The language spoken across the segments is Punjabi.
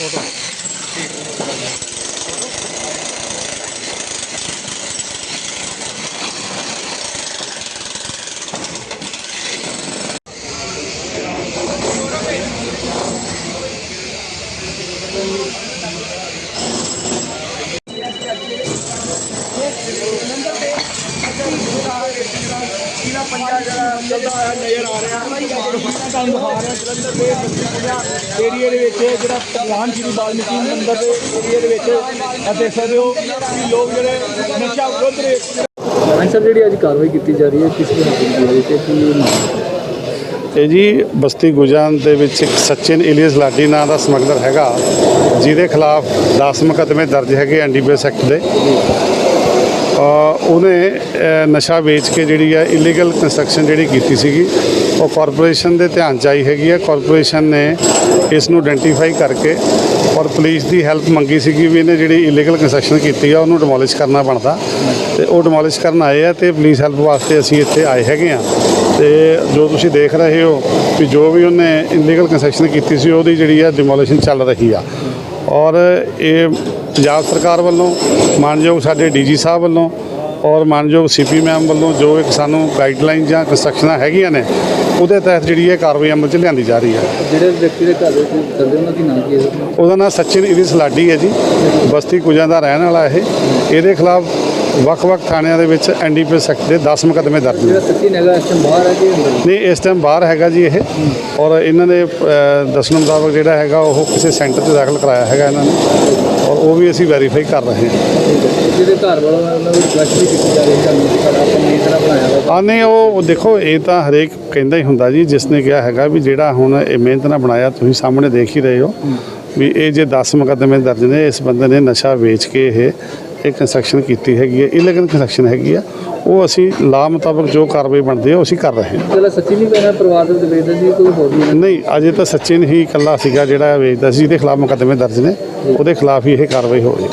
ほど。Yes, ਤੁਹਾਨੂੰ ਦਿਖਾ ਰਿਹਾ ਜਲੰਧਰ ਦੇ ਬੱਤੀ ਏਰੀਏ ਦੇ ਵਿੱਚ ਜਿਹੜਾ ਭਗਵਾਨ ਸ਼੍ਰੀ ਵਾਲਮੀਕੀ ਮੰਦਿਰ ਦੇ ਏਰੀਏ ਦੇ ਵਿੱਚ ਇਹ ਦੇਖ ਸਕਦੇ ਹੋ ਕਿ ਲੋਕ ਜਿਹੜੇ ਨਸ਼ਾ ਵਿਰੁੱਧ ਦੇ ਹਾਂਜੀ ਸਰ ਜਿਹੜੀ ਅੱਜ ਕਾਰਵਾਈ ਕੀਤੀ ਜਾ ਰਹੀ ਹੈ ਕਿਸ ਤਰ੍ਹਾਂ ਕੀਤੀ ਜਾ ਰਹੀ ਤੇ ਕੀ ਮਾਮਲਾ ਹੈ? ਇਹ ਜੀ ਬਸਤੀ ਗੁਜਾਨ ਦੇ ਵਿੱਚ ਇੱਕ ਸਚਿਨ ਇਲੀਅਸ ਲਾਡੀ ਨਾਂ ਦਾ ਸਮਗਲਰ ਹੈਗਾ ਜਿਹਦੇ ਖਿਲਾਫ 10 ਮੁਕੱਦਮੇ ਦਰਜ ਹੈਗੇ ਐਨਡੀਪੀਐਸ ਐਕਟ ਦੇ। ਉਹਨੇ ਨਸ਼ਾ ਵੇਚ ਕੇ ਜਿਹੜੀ ਆ ਇਲੀਗਲ ਕੰਸਟਰਕਸ਼ਨ ਜਿਹੜੀ ਕੀਤੀ ਸੀਗੀ, ਉਹ ਕਾਰਪੋਰੇਸ਼ਨ ਦੇ ਧਿਆਨ ਚ ਆਈ ਹੈਗੀ ਆ। ਕਾਰਪੋਰੇਸ਼ਨ ਨੇ ਇਸ ਨੂੰ ਆਇਡੈਂਟੀਫਾਈ ਕਰਕੇ ਔਰ ਪੁਲਿਸ ਦੀ ਹੈਲਪ ਮੰਗੀ ਸੀਗੀ ਵੀ ਇਹਨੇ ਜਿਹੜੀ ਇਲੀਗਲ ਕੰਸਟਰਕਸ਼ਨ ਕੀਤੀ ਆ, ਉਹਨੂੰ ਡਿਮੋਲਿਸ਼ ਕਰਨਾ ਬਣਦਾ। ਤੇ ਉਹ ਡਿਮੋਲਿਸ਼ ਕਰਨ ਆਏ ਆ ਤੇ ਪੁਲਿਸ ਹੈਲਪ ਵਾਸਤੇ ਅਸੀਂ ਇੱਥੇ ਆਏ ਹੈਗੇ ਆ। ਤੇ ਜੋ ਤੁਸੀਂ ਦੇਖ ਰਹੇ ਹੋ ਕਿ ਜੋ ਵੀ ਉਹਨੇ ਇਲੀਗਲ ਕੰਸਟਰਕਸ਼ਨ ਕੀਤੀ ਸੀ, ਉਹਦੀ ਜਿਹੜੀ ਆ ਡਿਮੋਲਿਸ਼ਨ ਚੱਲ ਰਹੀ ਆ। ਔਰ ਇਹ ਪੰਜਾਬ ਸਰਕਾਰ ਵੱਲੋਂ ਮਾਨਯੋਗ ਸਾਡੇ ਡੀਜੀ ਸਾਹਿਬ ਵੱਲੋਂ ਔਰ ਮਾਨਯੋਗ ਸੀਪੀ ਮੈਮ ਵੱਲੋਂ ਜੋ ਇੱਕ ਸਾਨੂੰ ਗਾਈਡਲਾਈਨ ਜਾਂ ਕੰਸਟਰਕਸ਼ਨਾਂ ਹੈਗੀਆਂ ਨੇ ਉਹਦੇ ਤਹਿਤ ਜਿਹੜੀ ਇਹ ਕਾਰਵਾਈ ਅਮਲ 'ਚ ਲਿਆਂਦੀ ਜਾ ਰਹੀ ਹੈ। ਜਿਹੜੇ ਵਿਅਕਤੀ ਦੇ ਘਰ ਵਿੱਚ ਕਰਦੇ ਉਹਨਾਂ ਦੀ ਨਾਮ ਕੀ ਹੈ? ਉਹਦਾ ਨਾਮ ਸਚਿਨ ਇਰੀਸ ਲਾਡੀ ਹੈ ਜੀ। ਬਸਤੀ ਕੁਜਾਂ ਦਾ ਰਹਿਣ ਵਾਲਾ ਇਹ। ਇਹਦੇ ਖਿਲਾਫ ਵੱਖ-ਵੱਖ ਥਾਣਿਆਂ ਦੇ ਵਿੱਚ ਐਨਡੀਪੀਐਸ ਐਕਟ ਦੇ 10 ਮੁਕੱਦਮੇ ਦਰਜ ਨੇ। ਇਸ ਟਾਈਮ ਬਾਹਰ ਹੈ ਕਿ ਅੰਦਰ ਨਹੀਂ ਇਸ ਟਾਈਮ ਬਾਹਰ ਹੈਗਾ ਜੀ ਇਹ। ਔਰ ਇਹਨਾਂ ਦੇ ਅ, ਦੱਸਣ ਮੁਤਾਬਕ ਜਿਹੜਾ ਹੈਗਾ ਉਹ ਕਿਸੇ ਸੈਂਟਰ 'ਚ ਦਾਖਲ ਕਰਾਇਆ ਹੈਗਾ ਇਹਨਾਂ ਨੇ। ਔਰ ਉਹ ਵੀ ਅਸੀਂ ਵੈਰੀਫਾਈ ਕਰ ਰਹੇ ਹਾਂ। ਜਿਹਦੇ ਘਰ ਵਾਲਾ ਹੈ, ਉਹਨਾਂ ਨੂੰ ਰਿਕੁਐਸਟ ਵੀ ਕੀਤੀ ਜਾ ਰਹੀ ਹੈ ਸਾਨੂੰ ਸਾਡਾ ਆਪਾਂ ਨਹੀਂ ਤਰ੍ਹਾਂ ਬਣਾਇਆ ਵਾ ਆ ਨਹੀਂ ਉਹ ਦੇਖੋ ਇਹ ਤਾਂ ਹਰੇਕ ਕਹਿੰਦਾ ਹੀ ਹੁੰਦਾ ਜੀ ਜਿਸ ਨੇ ਕਿਹਾ ਹੈਗਾ ਵੀ ਜਿਹੜਾ ਹੁਣ ਇਹ ਮਿਹਨਤ ਨਾਲ ਬਣਾਇਆ ਤੁਸੀਂ ਸਾਹਮਣੇ ਦੇਖ ਹੀ ਰਹੇ ਹੋ ਵੀ ਇਹ ਜੇ 10 ਮੁਕੱਦਮੇ ਦਰਜ ਨੇ ਇਸ ਬੰਦੇ ਨੇ ਨਸ਼ਾ ਵੇਚ ਕੇ ਇਹ ਇਹ ਕੰਸਟਰਕਸ਼ਨ ਕੀਤੀ ਹੈਗੀ ਹੈ ਇਲੀਗਲ ਕੰਸਟਰਕਸ਼ਨ ਹੈਗੀ ਆ ਉਹ ਅਸੀਂ ਲਾ ਮੁਤਾਬਕ ਜੋ ਕਾਰਵਾਈ ਬਣਦੀ ਹੈ ਉਹ ਅਸੀਂ ਕਰ ਰਹੇ ਹਾਂ। ਜਿਹੜਾ ਸੱਚੀ ਨਹੀਂ ਕਹਿਣਾ ਪਰਿਵਾਰ ਦੇ ਵਿੱਚ ਵੇਚਦਾ ਸੀ ਕੋਈ ਹੋਰ ਵੀ? ਹੈ? ਨਹੀਂ ਅਜੇ ਤਾਂ ਸਚਿਨ ਹੀ ਇਕੱਲਾ ਸੀਗਾ ਜਿਹੜਾ ਵੇਚਦਾ ਸੀ ਜਿਹਦੇ ਖਿਲਾਫ ਮੁਕੱਦਮੇ ਦਰਜ ਨੇ ਉਹਦੇ ਖਿਲਾਫ ਹੀ ਇਹ ਕਾਰਵਾਈ ਹੋਈ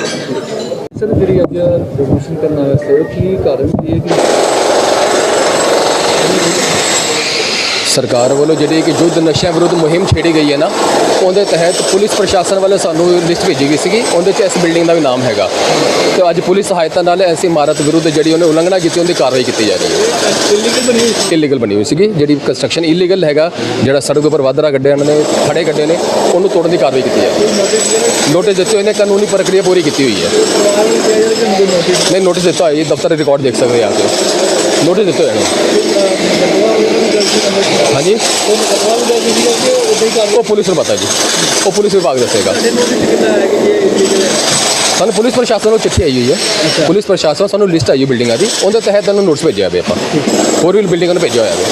ਸਰ ਜਿਹੜੀ ਅੱਜ ਪ੍ਰਮੋਸ਼ਨ ਕਰਨ ਵਾਸਤੇ ਕੀ ਕਾਰਨ ਕੀ ਹੈ ਕਿ ਸਰਕਾਰ ਵੱਲੋਂ ਜਿਹੜੀ ਕਿ ਯੁੱਧ ਨਸ਼ਿਆਂ ਵਿਰੁੱਧ ਮੁਹਿੰਮ ਛੇੜੀ ਗਈ ਹੈ ਨਾ ਉਹਦੇ ਤਹਿਤ ਪੁਲਿਸ ਪ੍ਰਸ਼ਾਸਨ ਵੱਲੋਂ ਸਾਨੂੰ ਲਿਸਟ ਭੇਜੀ ਗਈ ਸੀਗੀ ਉਹਦੇ 'ਚ ਇਸ ਬਿਲਡਿੰਗ ਦਾ ਵੀ ਨਾਮ ਹੈਗਾ। ਤੇ ਅੱਜ ਪੁਲਿਸ ਸਹਾਇਤਾ ਨਾਲ ਐਸੀ ਇਮਾਰਤ ਵਿਰੁੱਧ ਜਿਹੜੀ ਉਹਨੇ ਉਲੰਘਣਾ ਕੀਤੀ ਉਹਦੀ ਕਾਰਵਾਈ ਕੀਤੀ ਜਾ ਰਹੀ ਹੈ। ਇਲੀਗਲ ਬਣੀ ਹੋਈ ਇਲੀਗਲ ਬਣੀ ਹੋਈ ਸੀਗੀ ਜਿਹੜੀ ਕੰਸਟਰਕਸ਼ਨ ਇਲੀਗਲ ਹੈਗਾ ਜਿਹੜਾ ਸੜਕ ਉੱਪਰ ਵਾਧਰਾ ਗੱਡੇ ਇਹਨਾਂ ਨੇ ਖੜੇ ਗੱਡੇ ਨੇ ਉਹਨੂੰ ਤੋੜਨ ਦੀ ਕਾਰਵਾਈ ਕੀਤੀ ਜਾ ਰਹੀ ਹੈ। ਨੋਟਿਸ ਦਿੱਤੇ ਹੋਏ ਨੇ ਕਾਨੂੰਨੀ ਪ੍ਰਕਿਰਿਆ ਪੂਰੀ ਕੀਤੀ ਹੋਈ ਹੈ। ਨਹੀਂ ਨੋਟਿਸ ਦਿੱਤਾ ਹੋਇਆ ਜੀ ਦਫ਼ਤਰ ਰਿਕਾਰਡ ਦੇਖ ਸਕਦੇ ਆ ਕੇ। ਨੋਟਿਸ ਦਿੱਤੇ ਹੋਏ ਨੇ। ਹਾਂਜੀ। ਉਹ ਪੁਲਿਸ ਨੂੰ ਪਤਾ ਜੀ। ਉਹ ਪੁਲਿਸ ਵਿਭਾਗ ਦੱਸੇਗਾ। ਸਾਨੂੰ ਪੁਲਿਸ ਪ੍ਰਸ਼ਾਸਨ ਨੂੰ ਚਿੱਠੀ ਆਈ ਹੋਈ ਹੈ। ਪੁਲਿਸ ਪ੍ਰਸ਼ਾਸਨ ਸਾਨੂੰ ਲਿਸਟ ਆਈ ਹੈ ਬਿਲਡਿੰਗਾਂ ਦੀ। ਉਹਦੇ ਤਹਿਤ ਉਹਨੂੰ ਨੋਟਿਸ ਭੇਜਿਆ ਵੇ ਆਪਾਂ। ਹੋਰ ਵੀ ਬਿਲਡਿੰਗਾਂ ਨੂੰ ਭੇਜਿਆ ਹੋਇਆ ਵੇ।